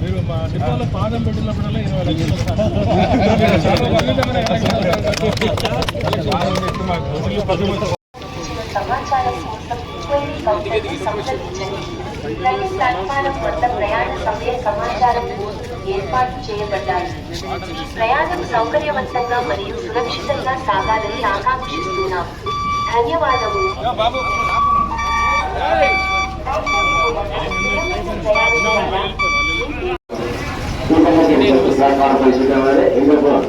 మీరు మా డిపోలో పాదం పెట్టినప్పుడల్లా ఇరవై లక్షలు ఏర్పాటు చేయబడ్డాయి ప్రయాణం సౌకర్యవంతంగా మరియు సురక్షితంగా సాగాలని ఆకాంక్షిస్తున్నాం. ગુજરાત કોર્પોરેશન વાળે એ લોકો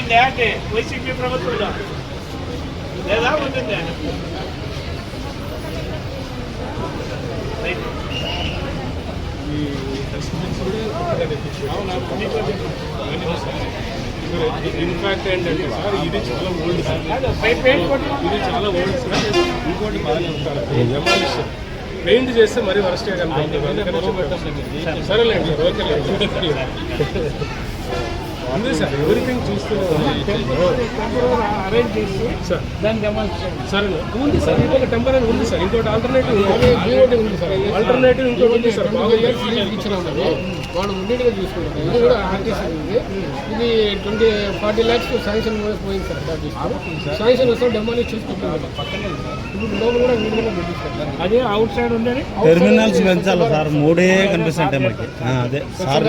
ఉండింది అంటే వైసీపీ ప్రభుత్వంలో? లేదా ఉంటుంది ఇన్ఫాక్ట్ ఏంటంటే సార్ ఇది చాలా ఓల్డ్ సార్ ఇది చాలా ఓల్డ్ సార్ ఇంకోటి బాగానే ఉంటారు పెయింట్ చేస్తే మరీ వరస్ట్గా కనపడుతుంది సరేలేండి సార్. ఓకే ఎవ్రీథింగ్ అరేంజ్ చేసి దాన్ని సరే ఉంది సార్ ఇంకొక టెంపరీ ఉంది సార్ ఇంకోటి ఆల్టర్నేటివ్ ఉంది. సార్. ఆల్టర్నేటివ్ ఇంకోటి ఉంది సార్ బాగా వాళ్ళు ఉండేట్టుగా చూసుకుంటారు ఇది కూడా ఆర్టీసీ ఉంది. ఇది ట్వంటీ ఫార్టీ ల్యాక్స్ శాంక్షన్ పోయింది సార్ శాంక్షన్ వస్తే డెమాలిష్ చూసుకుంటున్నారు ఇప్పుడు లోపల కూడా వీళ్ళు కూడా పెట్టిస్తారు. అదే అవుట్ సైడ్ ఉండేది టెర్మినల్స్ పెంచాలి సార్ మూడే కనిపిస్తుంటాయి అదే. సార్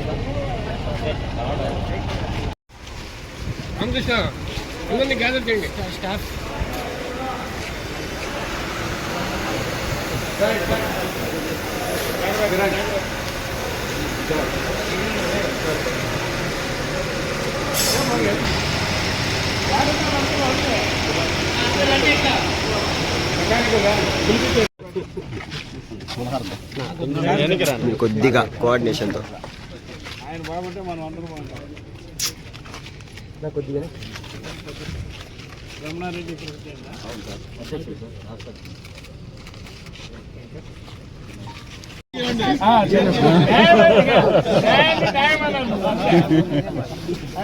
రామకృష్ణ అందరినీ గ్యాదర్ చేయండి. స్టాఫ్. కొద్దిగా కోఆర్డినేషన్తో బాగుంటే మనం అందరం బాగుంటాం. రమణారెడ్డి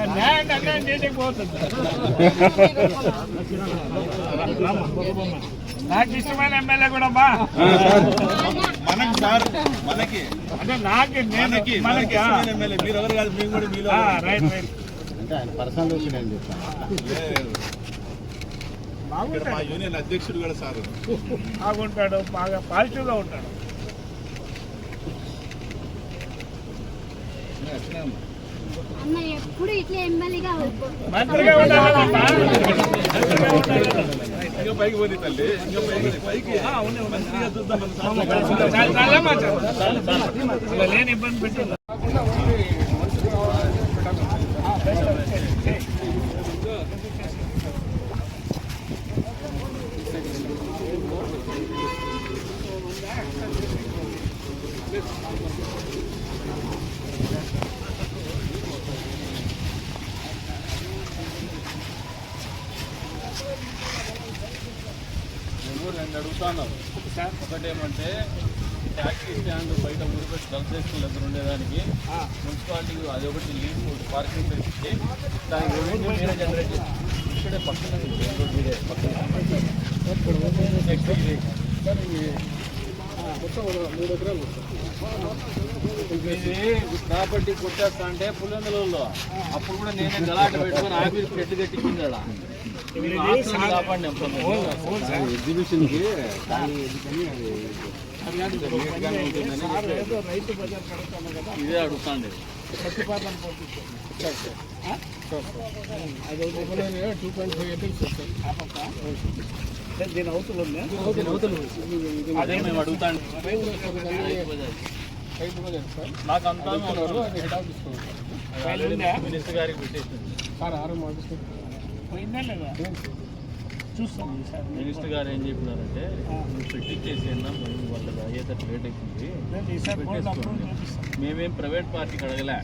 న్యాయాన్ని అన్యాయం చేయకపోతుంది నాకు ఇష్టమైన ఎమ్మెల్యే కూడా బా. మనకి సార్ మనకి. అంటే నాకు నేను మనకి మనకి ఆ. ఎమ్మెల్యే. మీరు ఎవరు కాదు మేము కూడా మీలో రైట్ రైట్. ఇక్కడ మా యూనియన్ అధ్యక్షుడు కూడా సార్. బాగుంటాడు బాగా పాజిటివ్గా ఉంటాడు. అన్న ఎప్పుడు ఇట్లా ఎమ్మెల్యేగా మంత్రిగా ఉండాలమ్మా. ఇంకా పైకి పోనీ తల్లి ఇంకా పైకి పైకి మంచిగా చూద్దాం మన సార్. చాలా- చాలమ్మా, చాలు. అలా లేని ఇబ్బంది పెట్టింది అడుగుతున్నాం ఒకటేమంటే ట్యాక్సీ స్టాండ్ బయట ఊరిపెట్టి చేసుకుని దగ్గర ఉండేదానికి మున్సిపాలిటీ అది ఒకటి లీవ్ పార్కింగ్ ఇచ్చి దానికి రెవెన్యూ మీరే జనరేట్ చేసి ఇక్కడే పక్కన మీదే. పక్కన నెక్స్ట్ ఇది మొత్తం మూడు ఎకరాలు ప్రాపర్టీ కొట్టేస్తా అంటే పులివెందులలో. అప్పుడు కూడా నేనే గలాట పెట్టుకొని ఆఫీస్ పెట్టి కడుతున్నాం కదా ఇదే అడుగుతాండి. టూ పాయింట్ ఫైవ్ దీని అవతల ఉందా? అదే మేము అడుగుతాండి. నాకు అంతా హెడ్ ఆఫీస్ మినిస్టర్ గారికి పెట్టేసింది సార్ ఆరు గారు ఏం చెప్పినారంటే నువ్వు పెట్టించేసి వాళ్ళకి అయ్యేటట్టు లేట్ అవుతుంది మేమేం ప్రైవేట్ పార్టీకి అడగలే.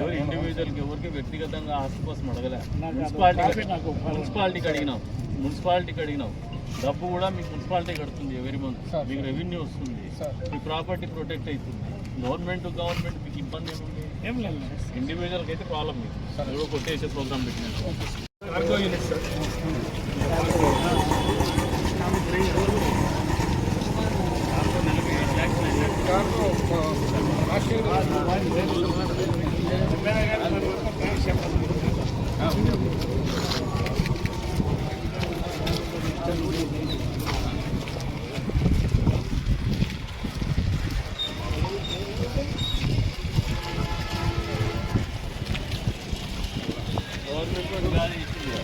ఎవరు ఇండివిజువల్కి ఎవరికి వ్యక్తిగతంగా ఆస్తి కోసం అడగలే. మున్సిపాలిటీ మున్సిపాలిటీకి అడిగినాం. మున్సిపాలిటీకి అడిగినాం. డబ్బు కూడా మీకు మున్సిపాలిటీ కడుతుంది ఎవరి మంత్. మీకు రెవెన్యూ వస్తుంది. మీ ప్రాపర్టీ ప్రొటెక్ట్ అవుతుంది. గవర్నమెంట్ గవర్నమెంట్ మీకు ఇబ్బంది ఏముంది? ఏం లేదు ఇండివిజువల్కి అయితే ప్రాబ్లం మీకు ఎవరో కొట్టేసే ప్రోగ్రామ్ పెట్టినారు కార్గో యూనిట్ సార్ కార్లో లాస్ట్ ఇయర్ గవర్నమెంట్ కూడా కాదు ఇచ్చింది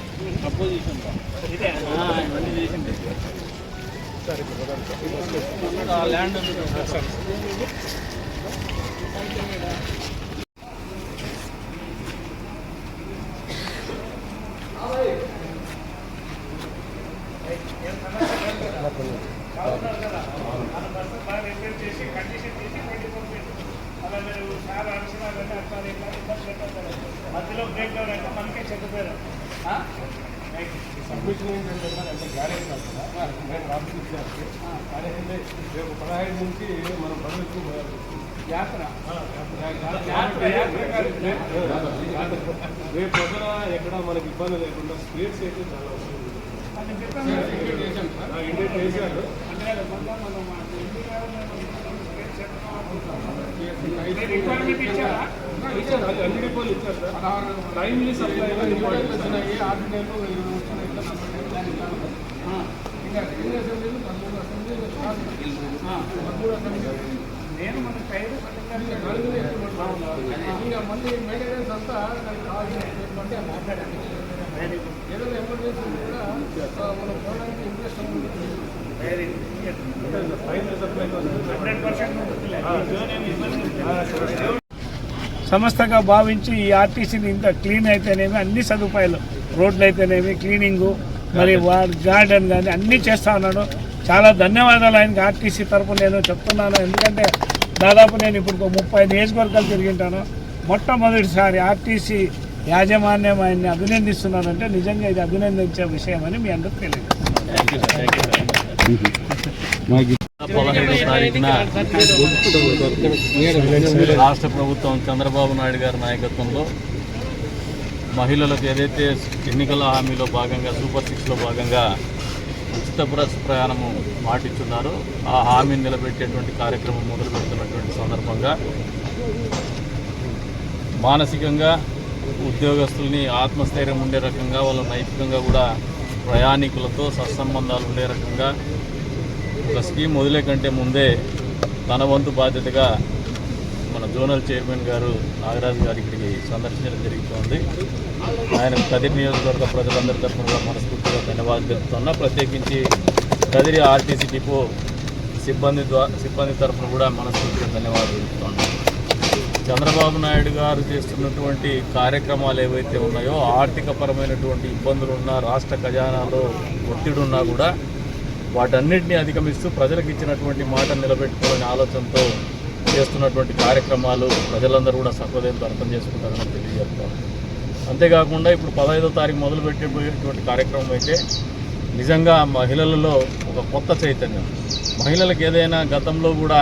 అపోజిషన్ ఇదే ఇవన్నీ చేసింది ఆ ల్యాండ్ ఉంది కదా. చేసి కండిషన్ చేసి పెట్టి పంపించు అలా మీరు చాలా అంచనాలు అంటే అట్లా ఇట్లా ఇబ్బంది పెట్టారు మధ్యలో బ్రేక్ డౌన్ అయితే మనకే చెడిపోయారు సబ్మిషన్ ఏంటంటే సార్ అంటే గ్యారెంటీ కాదు కదా రేపు రేపు పదహైదు నుంచి మనం పనులకు యాత్ర రేపు పొద్దున ఎక్కడ మనకి ఇబ్బంది లేకుండా స్పేస్ అయితే చాలా అవసరం ఇండియన్ చేశారు ఇచ్చారు అన్ని- డిపోలు ఇచ్చారు సార్ టైమ్లీ సప్లై ఆరు నెలలు ఇరవై వచ్చినాయి ఇట్లా నలభై నెలలు దానికి కావాలి. ఇంకా రెండు అసెంబ్లీలు పదమూడు అసెంబ్లీలు కాదు. పదమూడు అసెంబ్లీలు నేను మన టైర్ ఇంకా మళ్ళీ మెయింటెనెన్స్ అంతా దానికి కావాల్సిన ఎక్విప్మెంట్ మాట్లాడాలి ఏదైనా ఎమర్జెన్సీ కూడా మనం పోవడానికి ఇంట్రెస్ట్ ఉంది సంస్థగా భావించి ఈ ఆర్టీసీని ఇంత క్లీన్ అయితేనేమి అన్ని సదుపాయాలు రోడ్లు అయితేనేమి క్లీనింగు మరి గార్డెన్ కానీ అన్నీ చేస్తా ఉన్నాడు. చాలా ధన్యవాదాలు ఆయనకి ఆర్టీసీ తరపు నేను చెప్తున్నాను. ఎందుకంటే దాదాపు నేను ఇప్పుడు ముప్పై నియోజకవర్గాలు తిరిగింటాను మొట్టమొదటిసారి ఆర్టీసీ యాజమాన్యం ఆయన్ని అభినందిస్తున్నానంటే నిజంగా ఇది అభినందించే విషయం అని మీ అందరికి తెలియదు. పదహైదో తారీఖున రాష్ట్ర ప్రభుత్వం చంద్రబాబు నాయుడు గారి నాయకత్వంలో మహిళలకు ఏదైతే ఎన్నికల హామీలో భాగంగా సూపర్ సిక్స్లో భాగంగా ఉచిత బస్ ప్రయాణము మాటిచ్చున్నారో ఆ హామీని నిలబెట్టేటువంటి కార్యక్రమం మొదలు పెడుతున్నటువంటి సందర్భంగా మానసికంగా ఉద్యోగస్తుల్ని ఆత్మస్థైర్యం ఉండే రకంగా వాళ్ళ నైతికంగా కూడా ప్రయాణికులతో సత్సంబంధాలు ఉండే రకంగా ఒక స్కీమ్ వదిలే కంటే ముందే తన వంతు బాధ్యతగా మన జోనల్ చైర్మన్ గారు నాగరాజు గారు ఇక్కడికి సందర్శించడం జరుగుతోంది. ఆయన కదిరి నియోజకవర్గ ప్రజలందరి తరఫున కూడా మనస్ఫూర్తిగా ధన్యవాదాలు తెలుపుతున్నా. ప్రత్యేకించి కదిరి ఆర్టీసీ డిపో సిబ్బంది ద్వారా సిబ్బంది తరఫున కూడా మనస్ఫూర్తిగా ధన్యవాదాలు తెలుపుతున్నాను చంద్రబాబు నాయుడు గారు చేస్తున్నటువంటి కార్యక్రమాలు ఏవైతే ఉన్నాయో ఆర్థికపరమైనటువంటి ఇబ్బందులు ఉన్నా రాష్ట్ర ఖజానాలో ఒత్తిడి ఉన్నా కూడా వాటన్నిటిని అధిగమిస్తూ ప్రజలకు ఇచ్చినటువంటి మాట నిలబెట్టుకోవాలనే ఆలోచనతో చేస్తున్నటువంటి కార్యక్రమాలు ప్రజలందరూ కూడా సహృదయంతో అర్థం చేసుకుంటారని తెలియజేస్తాను అంతేకాకుండా ఇప్పుడు పదహైదో తారీఖు మొదలు పెట్టబోయేటువంటి కార్యక్రమం అయితే నిజంగా మహిళలలో ఒక కొత్త చైతన్యం. మహిళలకు ఏదైనా గతంలో కూడా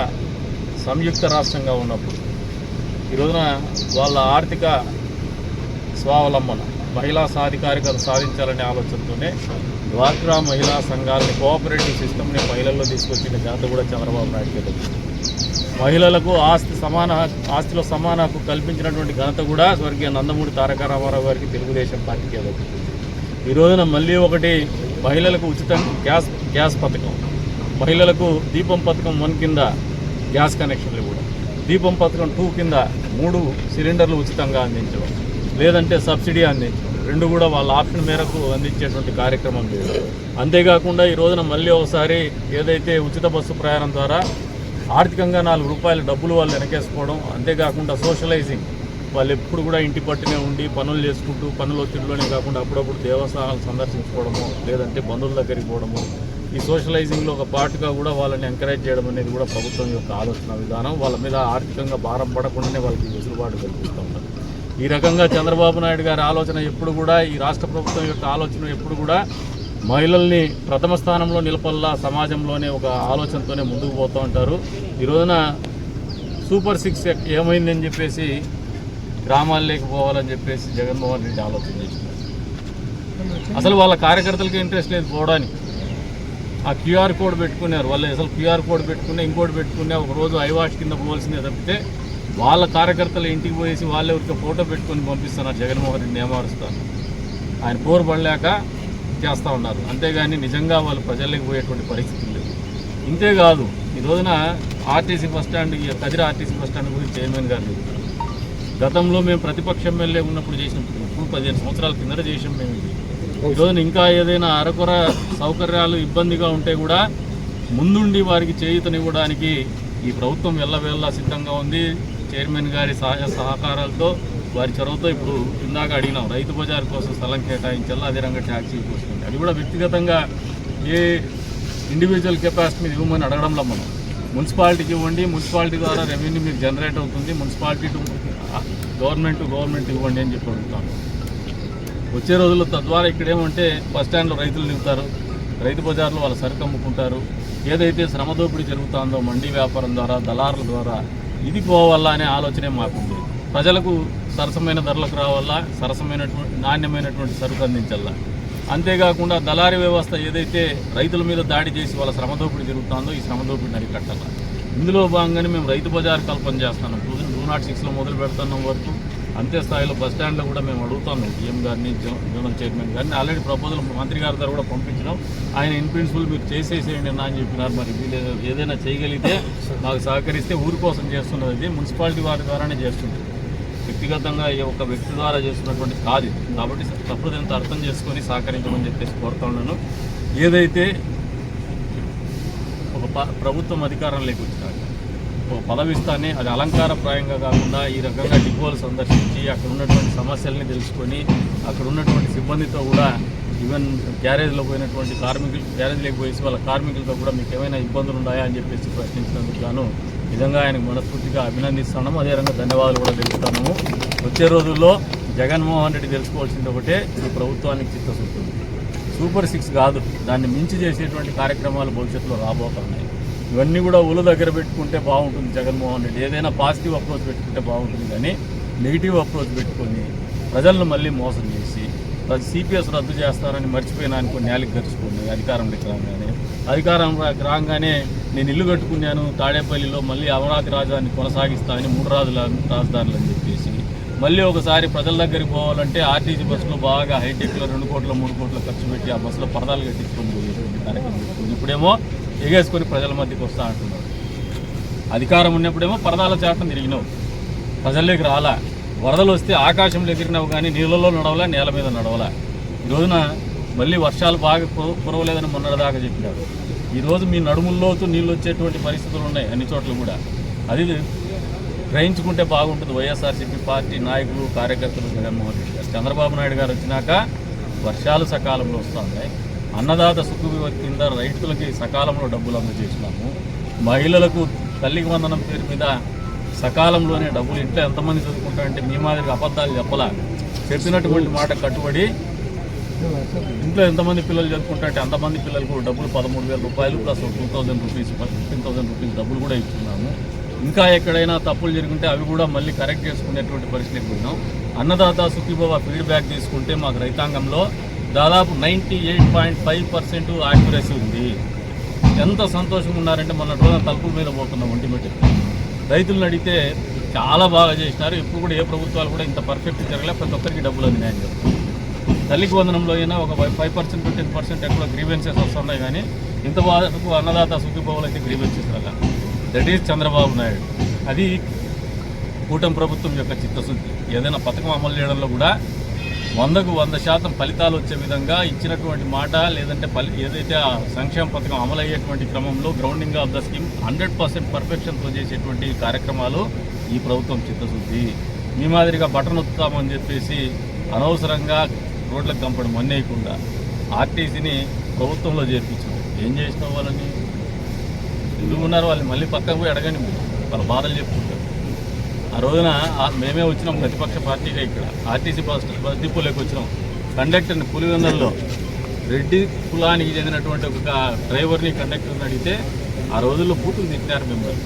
సంయుక్త రాష్ట్రంగా ఉన్నప్పుడు ఈ రోజున వాళ్ళ ఆర్థిక స్వావలంబన మహిళా సాధికారికత సాధించాలనే ఆలోచనతోనే డ్వాక్రా మహిళా సంఘాలని కోఆపరేటివ్ సిస్టమ్ని మహిళల్లో తీసుకొచ్చిన ఘనత కూడా చంద్రబాబు నాయుడు గారు. మహిళలకు ఆస్తి సమాన ఆస్తిలో సమాన హక్కు కల్పించినటువంటి ఘనత కూడా స్వర్గీయ నందమూరి తారక రామారావు గారికి తెలుగుదేశం పార్టీకి దక్కుతుంది ఈ రోజున మళ్ళీ ఒకటి మహిళలకు ఉచిత గ్యాస్ గ్యాస్ పథకం. మహిళలకు దీపం పథకం వన్ కింద గ్యాస్ కనెక్షన్లు కూడా. దీపం పథకం టూ కింద మూడు సిలిండర్లు ఉచితంగా అందించడం. లేదంటే సబ్సిడీ అందించడం. రెండు కూడా వాళ్ళ ఆప్షన్ మేరకు అందించేటువంటి కార్యక్రమం లేదు. అంతేకాకుండా ఈ రోజున మళ్ళీ ఒకసారి ఏదైతే ఉచిత బస్సు ప్రయాణం ద్వారా ఆర్థికంగా నాలుగు రూపాయల డబ్బులు వాళ్ళు వెనకేసుకోవడం అంతేకాకుండా సోషలైజింగ్. వాళ్ళు ఎప్పుడు కూడా ఇంటి పట్టునే ఉండి పనులు చేసుకుంటూ పనులు ఒత్తిడిలోనే కాకుండా అప్పుడప్పుడు దేవస్థానాలు సందర్శించుకోవడము లేదంటే బంధువుల దగ్గరికి పోవడము ఈ సోషలైజింగ్లో ఒక పార్ట్గా కూడా వాళ్ళని ఎంకరేజ్ చేయడం అనేది కూడా ప్రభుత్వం యొక్క ఆలోచన విధానం. వాళ్ళ మీద ఆర్థికంగా భారం పడకుండానే వాళ్ళకి వెసులుబాటు కల్పిస్తూ ఉంటారు ఈ రకంగా చంద్రబాబు నాయుడు గారి ఆలోచన ఎప్పుడు కూడా ఈ రాష్ట్ర ప్రభుత్వం యొక్క ఆలోచన ఎప్పుడు కూడా మహిళల్ని ప్రథమ స్థానంలో నిలపల్లా సమాజంలోనే ఒక ఆలోచనతోనే ముందుకు పోతూ ఉంటారు. ఈ రోజున సూపర్ సిక్స్ ఏమైందని చెప్పేసి గ్రామాల్లోకి పోవాలని చెప్పేసి జగన్మోహన్ రెడ్డి ఆలోచన చేసినారు అసలు వాళ్ళ కార్యకర్తలకి ఇంట్రెస్ట్ లేదు పోవడానికి. ఆ క్యూఆర్ కోడ్ పెట్టుకున్నారు. వాళ్ళు అసలు క్యూఆర్ కోడ్ పెట్టుకునే ఇంకోటి పెట్టుకునే ఒక రోజు ఐవాష్ కింద పోవాల్సిందే తప్పితే వాళ్ళ కార్యకర్తలు ఇంటికి పోయేసి వాళ్ళే ఒక ఫోటో పెట్టుకొని పంపిస్తున్నారు జగన్మోహన్ రెడ్డి నియమారుస్తారు ఆయన పోరు పడలేక చేస్తూ ఉన్నారు. అంతేగాని నిజంగా వాళ్ళు ప్రజల్లోకి పోయేటువంటి పరిస్థితి లేదు. ఇంతేకాదు ఈ రోజున RTC bus stand Kadiri RTC bus stand గురించి చైర్మన్ గారు గతంలో మేము ప్రతిపక్ష ఎమ్మెల్యే ఉన్నప్పుడు చేసినప్పుడు ఇప్పుడు పదిహేను సంవత్సరాల కిందట చేసాం మేము ఇది. ఈ రోజున ఇంకా ఏదైనా అరకొర సౌకర్యాలు ఇబ్బందిగా ఉంటే కూడా ముందుండి వారికి చేయూతనివ్వడానికి ఈ ప్రభుత్వం వెళ్ళవేళ్ళ సిద్ధంగా ఉంది. చైర్మన్ గారి సహాయ సహకారాలతో వారి చొరవతో ఇప్పుడు ఇందాక అడిగినాం రైతు బజార్ కోసం స్థలం కేటాయించాలా అదే ట్యాక్సీ కోసం. అది కూడా వ్యక్తిగతంగా ఏ ఇండివిజువల్ కెపాసిటీ మీద ఇవ్వమని అడగడంలో మనం. మున్సిపాలిటీకి ఇవ్వండి మున్సిపాలిటీ ద్వారా రెవెన్యూ మీకు జనరేట్ అవుతుంది municipality to government to government ఇవ్వండి అని చెప్పి అడుగుతాను. వచ్చే రోజుల్లో తద్వారా ఇక్కడ ఏమంటే బస్ స్టాండ్లో రైతులు నిలుపుతారు రైతు బజార్లో వాళ్ళ సరుకు అమ్ముకుంటారు. ఏదైతే శ్రమ దోపిడీ జరుగుతుందో మండీ వ్యాపారం ద్వారా దళారుల ద్వారా ఇది పోవాలా అనే ఆలోచనే మాకుంది. ప్రజలకు సరసమైన ధరలకు రావాలా సరసమైనటువంటి నాణ్యమైనటువంటి సరుకు అందించాలా? అంతేకాకుండా దళారీ వ్యవస్థ ఏదైతే రైతుల మీద దాడి చేసి వాళ్ళ శ్రమ దోపిడీ జరుగుతుందో ఈ శ్రమ దోపిడీని అరికట్టాలి ఇందులో భాగంగానే మేము రైతు బజార్ కల్పన చేస్తున్నాం. టూ టూ నాట్ సిక్స్లో మొదలు పెడుతున్నాం వరకు అంతే స్థాయిలో బస్ స్టాండ్లో కూడా మేము అడుగుతాము. సీఎం గారిని జోనల్ చైర్మన్ గారిని ఆల్రెడీ ప్రపోజల్ మంత్రి గారి ద్వారా కూడా పంపించినాం. ఆయన ఇన్ ప్రిన్సిపల్ మీరు చేసేసేయండి అన్న అని చెప్పినారు. మరి వీళ్ళు ఏదైనా చేయగలిగితే మాకు సహకరిస్తే ఊరి కోసం చేస్తున్నది మున్సిపాలిటీ వారి ద్వారానే చేస్తుంది వ్యక్తిగతంగా ఈ ఒక్క వ్యక్తి ద్వారా చేస్తున్నటువంటి కాదు కాబట్టి తప్పుడు ఎంత అర్థం చేసుకొని సహకరించమని చెప్పేసి కోరుతా ఉన్నాను. ఏదైతే ఒక ప- ప్రభుత్వం అధికారంలోకి వచ్చినాక ఒక పదవి ఇస్తానే అది అలంకారప్రాయంగా కాకుండా ఈ రకంగా డిపోలు సందర్శించి అక్కడ ఉన్నటువంటి సమస్యల్ని తెలుసుకొని అక్కడ ఉన్నటువంటి సిబ్బందితో కూడా ఈవెన్ గ్యారేజ్లో పోయినటువంటి కార్మికులు గ్యారేజ్లోకి పోయేసి వాళ్ళ కార్మికులతో కూడా మీకు ఏమైనా ఇబ్బందులు ఉన్నాయా అని చెప్పేసి ప్రశ్నించినందుకు గాను నిజంగా ఆయనకు మనస్ఫూర్తిగా అభినందిస్తున్నాము. అదే రకంగా ధన్యవాదాలు కూడా తెలుపుతున్నాము. వచ్చే రోజుల్లో జగన్మోహన్ రెడ్డి తెలుసుకోవాల్సింది ఒకటే ఈ ప్రభుత్వానికి చిత్తశుద్ధి. సూపర్ సిక్స్ కాదు దాన్ని మించి చేసేటువంటి కార్యక్రమాలు భవిష్యత్తులో రాబోతున్నాయి. ఇవన్నీ కూడా ఉల దగ్గర పెట్టుకుంటే బాగుంటుంది జగన్మోహన్ రెడ్డి. ఏదైనా పాజిటివ్ అప్రోచ్ పెట్టుకుంటే బాగుంటుంది కానీ నెగిటివ్ అప్రోచ్ పెట్టుకొని ప్రజలను మళ్ళీ మోసం చేసి ప్రతి సిపిఎస్ రద్దు చేస్తారని మర్చిపోయినా అనుకుని నేలకు గడుచుకుంది అధికారంలోకి రాగానే అధికారం రాగానే నేను ఇల్లు కట్టుకున్నాను తాడేపల్లిలో మళ్ళీ అమరావతి రాజధాని కొనసాగిస్తామని మూడు రాజుల రాజధానులు అని చెప్పేసి మళ్ళీ ఒకసారి ప్రజల దగ్గరికి పోవాలంటే ఆర్టీసీ బస్సులో బాగా హైటెక్లో రెండు కోట్ల మూడు కోట్ల ఖర్చు పెట్టి ఆ బస్సులో పరదాలు కట్టించుకొని పోయేటువంటి కార్యక్రమం పెట్టుకుంది. ఇప్పుడేమో ఎగేసుకొని ప్రజల మధ్యకి వస్తా అంటున్నారు. అధికారం ఉన్నప్పుడేమో పరదాల చేతం తిరిగినావు. ప్రజల్లోకి రాలా. వరదలు వస్తే ఆకాశంలో ఎగిరినావు కానీ నీళ్ళలో నడవలా నేల మీద నడవలా. ఈ రోజున మళ్ళీ వర్షాలు బాగా కురవలేదని మొన్నటిదాకా చెప్పినాడు ఈరోజు మీ నడుముల్లోతు నీళ్ళు వచ్చేటువంటి పరిస్థితులు ఉన్నాయి అన్ని చోట్ల కూడా. అది గ్రహించుకుంటే బాగుంటుంది. వైఎస్ఆర్సీపీ పార్టీ నాయకులు కార్యకర్తలు జగన్మోహన్ రెడ్డి గారు. చంద్రబాబు నాయుడు గారు వచ్చినాక వర్షాలు సకాలంలో వస్తున్నాయి. అన్నదాత సుఖ కింద రైతులకి సకాలంలో డబ్బులు అందజేసినాము. మహిళలకు తల్లికి వందనం పేరు మీద సకాలంలోనే డబ్బులు. ఇంట్లో ఎంతమంది చదువుకుంటారంటే మీ మాదిరిగా అబద్ధాలు చెప్పలా. చెప్పినటువంటి మాట కట్టుబడి ఇంట్లో ఎంతమంది పిల్లలు చదువుకుంటే అంతమంది పిల్లలకు డబ్బులు పదమూడు వేల రూపాయలు plus two thousand rupees fifteen thousand rupees డబ్బులు కూడా ఇస్తున్నాము. ఇంకా ఎక్కడైనా తప్పులు జరుగుంటే అవి కూడా మళ్ళీ కరెక్ట్ చేసుకునేటువంటి పరిస్థితికి పోయినాం. అన్నదాత సుఖీభవ ఫీడ్బ్యాక్ తీసుకుంటే మాకు రైతాంగంలో దాదాపు ninety eight point five percent accuracy ఉంది. ఎంత సంతోషంగా ఉన్నారంటే మొన్న రోజున తలుపుల మీద పోతున్నాం ఒంటిమిట్టి రైతులను అడిగితే చాలా బాగా చేసినారు. ఇప్పుడు కూడా ఏ ప్రభుత్వాలు కూడా ఇంత పర్ఫెక్ట్ జరగలే. ప్రతి ఒక్కరికి డబ్బులు అందినాయని చెప్తారు తల్లికి వందనంలో అయినా ఒక ఫైవ్ పర్సెంట్ టెన్ పర్సెంట్ ఎక్కువ గ్రీవెన్సెస్ వస్తున్నాయి కానీ ఇంతవరకు అన్నదాత సుఖీభావులు అయితే గ్రీవెన్సెస్ రాల. That is Chandrababu Naidu. అది కూటమి ప్రభుత్వం యొక్క చిత్తశుద్ధి. ఏదైనా పథకం అమలు చేయడంలో కూడా వందకు వంద శాతం ఫలితాలు వచ్చే విధంగా ఇచ్చినటువంటి మాట లేదంటే ఫలి ఏదైతే ఆ సంక్షేమ పథకం అమలు అయ్యేటువంటి క్రమంలో grounding of the scheme hundred percent పర్ఫెక్షన్తో చేసేటువంటి కార్యక్రమాలు ఈ ప్రభుత్వం చిత్తశుద్ధి. మీ మాదిరిగా బటన్ వస్తామని చెప్పేసి అనవసరంగా రోడ్లకు కంపడం అన్నేయకుండా ఆర్టీసీని ప్రభుత్వంలో చేర్పించాం. ఏం చేసిన వాళ్ళని? ఎందుకు ఉన్నారు వాళ్ళని? మళ్ళీ పక్కకు పోయి అడగండి మీరు. వాళ్ళ బాధలు చెప్పుకుంటారు. ఆ రోజున మేమే వచ్చినాం ప్రతిపక్ష పార్టీగా ఇక్కడ. ఆర్టీసీ బస్ బస్ డిపోలోకి వచ్చినాం. కండక్టర్ని పులివెందల్లో రెడ్డి కులానికి చెందినటువంటి ఒక డ్రైవర్ని కండక్టర్ని అడిగితే ఆ రోజుల్లో బూతులు తిట్టినారు మిమ్మల్ని.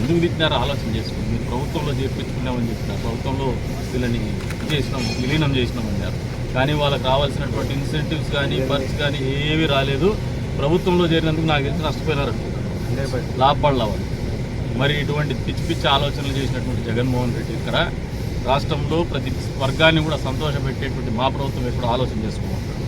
ఎందుకు తిట్టినారో? ఆలోచన చేసుకుని మీరు ప్రభుత్వంలో చేర్పించుకున్నామని చెప్పిన ప్రభుత్వంలో వీళ్ళని చేసినాము చేసినాం విలీనం చేసినాం అన్నారు కానీ వాళ్ళకి రావాల్సినటువంటి ఇన్సెంటివ్స్ కానీ బర్త్స్ కానీ ఏవి రాలేదు. ప్రభుత్వంలో చేరినందుకు నాకు తెలిసి నష్టపోయినారు లాభపడలా వాళ్ళు. మరి ఇటువంటి పిచ్చి పిచ్చి ఆలోచనలు చేసినటువంటి జగన్మోహన్ రెడ్డి ఇక్కడ రాష్ట్రంలో ప్రతి వర్గాన్ని కూడా సంతోషపెట్టేటువంటి మా ప్రభుత్వం ఎప్పుడు ఆలోచన చేసుకోమంటారు